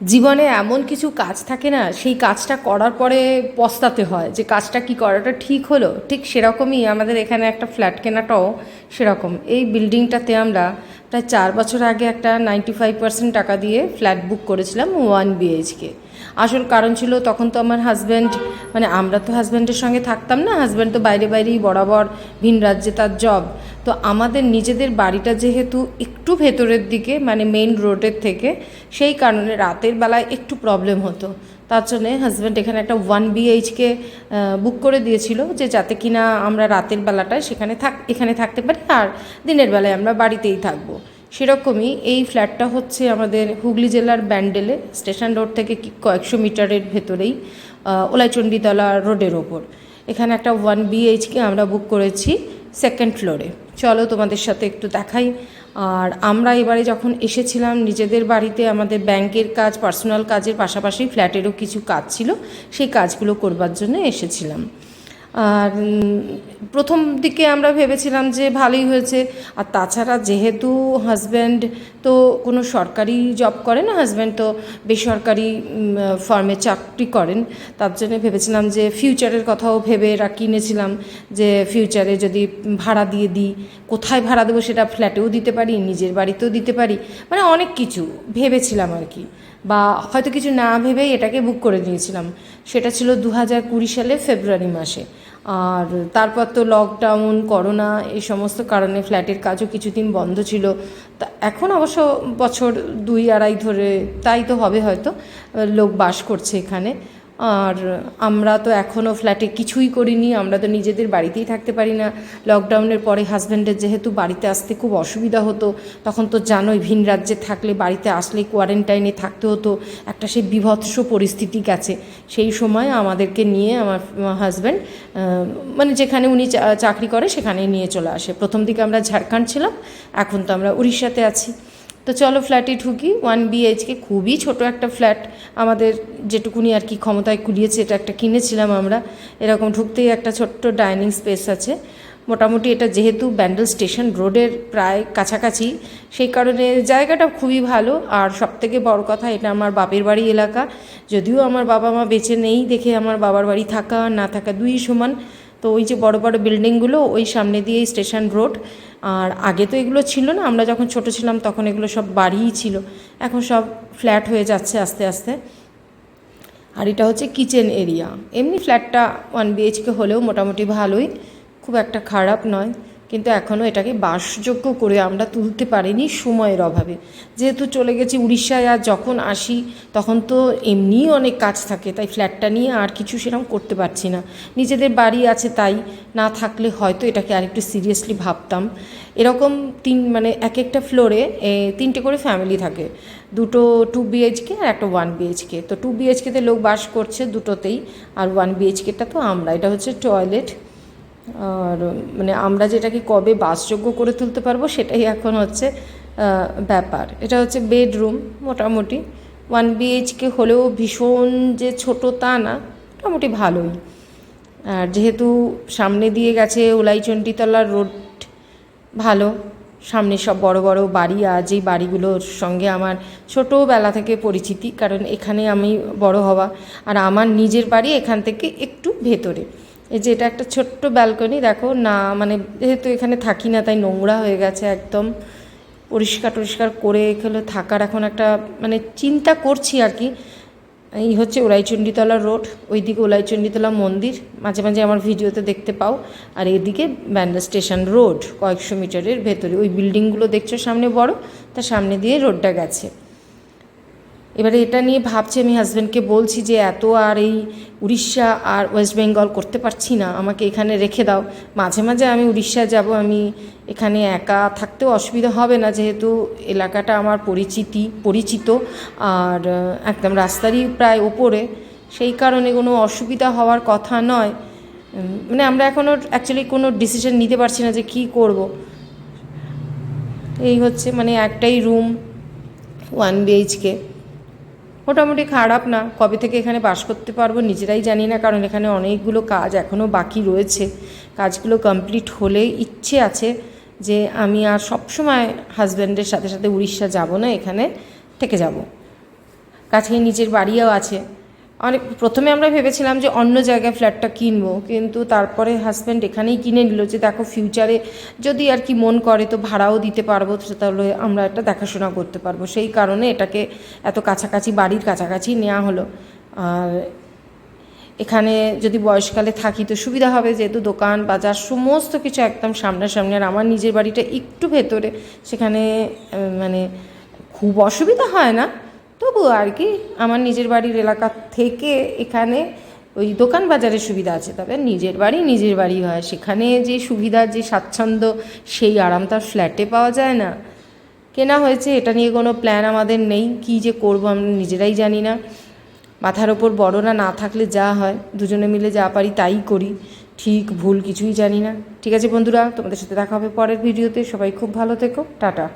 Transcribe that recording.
জীবনে এমন কিছু কাজ থাকে না, সেই কাজটা করার পরে পস্তাতে হয় যে কাজটা কি করাটা ঠিক হলো। ঠিক সেরকমই আমাদের এখানে একটা ফ্ল্যাট কেনাটাও সেরকম। এই বিল্ডিংটাতে আমরা প্রায় চার বছর আগে একটা নাইনটি ফাইভ পার্সেন্ট টাকা দিয়ে ফ্ল্যাট বুক করেছিলাম ওয়ান বিএইচকে আসল কারণ ছিল তখন তো আমার হাজব্যান্ড মানে আমরা তো হাজব্যান্ডের সঙ্গে থাকতাম না হাজব্যান্ড তো বাইরে বাইরেই বরাবর, ভিন রাজ্যে তার জব তো আমাদের নিজেদের বাড়িটা যেহেতু একটু ভেতরের দিকে মানে মেইন রোডের থেকে, সেই কারণে রাতের বেলায় একটু প্রবলেম হতো। তার জন্যে হাজব্যান্ড এখানে একটা ওয়ান বিএইচকে বুক করে দিয়েছিল যে যাতে কিনা আমরা রাতের বেলাটায় সেখানে থাক, এখানে থাকতে পারি আর দিনের বেলায় আমরা বাড়িতেই থাকব। সেরকমই এই ফ্ল্যাটটা হচ্ছে আমাদের হুগলি জেলার ব্যান্ডেলে, স্টেশন রোড থেকে কয়েকশো মিটারের ভেতরেই ওলাইচণ্ডীতলা রোডের ওপর। এখানে একটা ওয়ান বিএইচকে আমরা বুক করেছি। সেকেন্ড ফ্লোরে চলো তোমাদের সাথে একটু দেখাই। আর আমরা এবারে যখন এসেছিলাম, নিজেদের বাড়িতে আমাদের ব্যাংকের কাজ পার্সোনাল কাজের পাশাপাশি ফ্ল্যাটেরও কিছু কাজ ছিল, সেই কাজগুলো করবার জন্য এসেছিলাম। আর প্রথম দিকে আমরা ভেবেছিলাম যে ভালোই হয়েছে। আর তাছাড়া যেহেতু হাজব্যান্ড তো কোনো সরকারি জব করে না হাজব্যান্ড তো বেসরকারি ফার্মে চাকরি করেন, তার জন্য ভেবেছিলাম যে ফিউচারের কথাও ভেবে এরা কিনেছিলাম যে ফিউচারে যদি ভাড়া দিয়ে দিই, কোথায় ভাড়া দেবো সেটা ফ্ল্যাটেও দিতে পারি, নিজের বাড়িতেও দিতে পারি মানে অনেক কিছু ভেবেছিলাম আর কি। বা হয়তো কিছু না ভেবেই এটাকে বুক করে নিয়েছিলাম। সেটা ছিল দু হাজার কুড়ি সালে ফেব্রুয়ারি মাসে। আর তারপর তো লকডাউন করোনা এই সমস্ত কারণে ফ্ল্যাটের কাজও কিছুদিন বন্ধ ছিল। তা এখন অবশ্য বছর দুই আড়াই ধরে, তাই তো হবে হয়তো, লোক বাস করছে এখানে। আর আমরা তো এখনও ফ্ল্যাটে কিছুই করিনি, আমরা তো নিজেদের বাড়িতেই থাকতে পারি না। লকডাউনের পরে হাজব্যান্ডের যেহেতু বাড়িতে আসতে খুব অসুবিধা হতো, তখন তো জানোই ভিন রাজ্যে থাকলে, বাড়িতে আসলে কোয়ারেন্টাইনে থাকতে হতো। একটা সেই বিভৎস পরিস্থিতি গেছে। সেই সময় আমাদেরকে নিয়ে আমার হাজব্যান্ড মানে যেখানে উনি চাকরি করে সেখানে নিয়ে চলে আসে। প্রথম দিকে আমরা ঝাড়খণ্ড ছিলাম, এখন তো আমরা উড়িষ্যাতে আছি। তো চলো ফ্ল্যাটে ঢুকি। ওয়ান বিএইচকে খুবই ছোট একটা ফ্ল্যাট আমাদের যেটুকুনি আর কি ক্ষমতায় কুলিয়েছে, এটা একটা কিনেছিলাম আমরা। এরকম ঢুকতেই একটা ছোট্ট ডাইনিং স্পেস আছে। মোটামুটি এটা যেহেতু ব্যান্ডেল স্টেশন রোডের প্রায় কাছাকাছি, সেই কারণে জায়গাটা খুবই ভালো। আর সবথেকে বড় কথা, এটা আমার বাপের বাড়ি এলাকা। যদিও আমার বাবা মা বেঁচে নেই দেখে আমার বাবার বাড়ি থাকা না থাকা দুই সমান। তো ওই যে বড় বড় বিল্ডিংগুলো ওই সামনে দিয়েই স্টেশন রোড আর আগে তো এগুলো ছিল না, আমরা যখন ছোট ছিলাম তখন এগুলো সব বাড়িই ছিল। এখন সব ফ্ল্যাট হয়ে যাচ্ছে আস্তে আস্তে। আর এটা হচ্ছে কিচেন এরিয়া এমনি ফ্ল্যাটটা ওয়ান বিএইচকে হলেও মোটামুটি ভালোই, খুব একটা খারাপ নয়। কিন্তু এখনও এটাকে বাসযোগ্য করে আমরা তুলতে পারিনি সময়ের অভাবে। যেহেতু চলে গেছি উড়িষ্যায় আর যখন আসি, তখন তো এমনিই অনেক কাজ থাকে, তাই ফ্ল্যাটটা নিয়ে আর কিছু সেরকম করতে পারছি না। নিজেদের বাড়ি আছে তাই, না থাকলে হয়তো এটাকে আরেকটু সিরিয়াসলি ভাবতাম। এরকম তিন মানে এক একটা ফ্লোরে তিনটে করে ফ্যামিলি থাকে। দুটো টু বিএইচকে আর একটা ওয়ান বিএইচকে তো টু বিএইচকেতে লোক বাস করছে দুটোতেই, আর ওয়ান বিএইচকেটা তো আমরা। এটা হচ্ছে টয়লেট। আর মানে আমরা যেটাকে কবে বাসযোগ্য করে তুলতে পারব সেটাই এখন হচ্ছে ব্যাপার। এটা হচ্ছে বেডরুম মোটামুটি। ওয়ান বিএইচকে হলেও ভীষণ যে ছোট তা না, মোটামুটি ভালোই। আর যেহেতু সামনে দিয়ে গেছে উলাইচণ্ডীতলার রোড, ভালো। সামনে সব বড় বড় বাড়ি, আর যেই বাড়িগুলোর সঙ্গে আমার ছোটোবেলা থেকে পরিচিতি, কারণ এখানে আমি বড় হওয়া। আর আমার নিজের বাড়ি এখান থেকে একটু ভেতরে। এই যে এটা একটা ছোট্ট ব্যালকনি, দেখো, না মানে যেহেতু এখানে থাকি না, তাই নোংরা হয়ে গেছে একদম। পরিষ্কার টরিষ্কার করে এখানে থাকার এখন একটা মানে চিন্তা করছি আর কি। এই হচ্ছে ওলাইচণ্ডীতলা রোড, ওইদিকে ওলাইচণ্ডীতলা মন্দির, মাঝে মাঝে আমার ভিডিওতে দেখতে পাও। আর এদিকে ব্যান্ডা স্টেশন রোড, কয়েকশো মিটারের ভেতরে। ওই বিল্ডিংগুলো দেখছ সামনে বড় তার সামনে দিয়ে রোডটা গেছে। এবারে এটা নিয়ে ভাবছি, আমি হাজব্যান্ডকে বলছি যে এত আর এই উড়িষ্যা আর ওয়েস্ট বেঙ্গল করতে পারছি না, আমাকে এখানে রেখে দাও। মাঝে মাঝে আমি উড়িষ্যা যাব, আমি এখানে একা থাকতেও অসুবিধা হবে না, যেহেতু এলাকাটা আমার পরিচিতি, পরিচিত। আর একদম রাস্তারই প্রায় ওপরে, সেই কারণে কোনো অসুবিধা হওয়ার কথা নয়। মানে আমরা এখনও অ্যাকচুয়ালি কোনো ডিসিশন নিতে পারছি না যে কী করব। এই হচ্ছে মানে একটাই রুম ওয়ান বিএইচকে মোটামুটি খারাপ না। কবে থেকে এখানে বাস করতে পারব নিজেরাই জানি না, কারণ এখানে অনেকগুলো কাজ এখনও বাকি রয়েছে। কাজগুলো কমপ্লিট হলে ইচ্ছে আছে যে আমি আর সবসময় হাজব্যান্ডের সাথে সাথে উড়িষ্যা যাব না, এখানে থেকে যাব। কাছে নিজের বাড়িও আছে। অনেক প্রথমে আমরা ভেবেছিলাম যে অন্য জায়গায় ফ্ল্যাটটা কিনবো, কিন্তু তারপরে হাজব্যান্ড এখানেই কিনে নিল যে দেখো ফিউচারে যদি আর কি মন করে তো ভাড়াও দিতে পারব তাহলে আমরা এটা দেখাশোনা করতে পারব। সেই কারণে এটাকে এত কাছাকাছি, বাড়ির কাছাকাছি নেওয়া হলো। আর এখানে যদি বয়সকালে থাকি তো সুবিধা হবে, যেহেতু দোকান, বাজার সমস্ত কিছু একদম সামনাসামনি। আর আমার নিজের বাড়িটা একটু ভেতরে, সেখানে মানে খুব অসুবিধা হয় না। তবু আর কি, আমার নিজের বাড়ির এলাকা থেকে এখানে ওই দোকান বাজারের সুবিধা আছে। তবে নিজের বাড়ি নিজের বাড়ি হয়। সেখানে যে সুবিধা, যে স্বাচ্ছন্দ্য, সেই আরাম তার ফ্ল্যাটে পাওয়া যায় না। কেনা হয়েছে, এটা নিয়ে কোনো প্ল্যান আমাদের নেই। কী যে করব আমরা নিজেরাই জানি না। মাথার ওপর বড়রা না থাকলে যা হয়, দুজনে মিলে যা পারি তাই করি। ঠিক ভুল কিছুই জানি না। ঠিক আছে বন্ধুরা, তোমাদের সাথে দেখা হবে পরের ভিডিওতে। সবাই খুব ভালো থেকো। টাটা।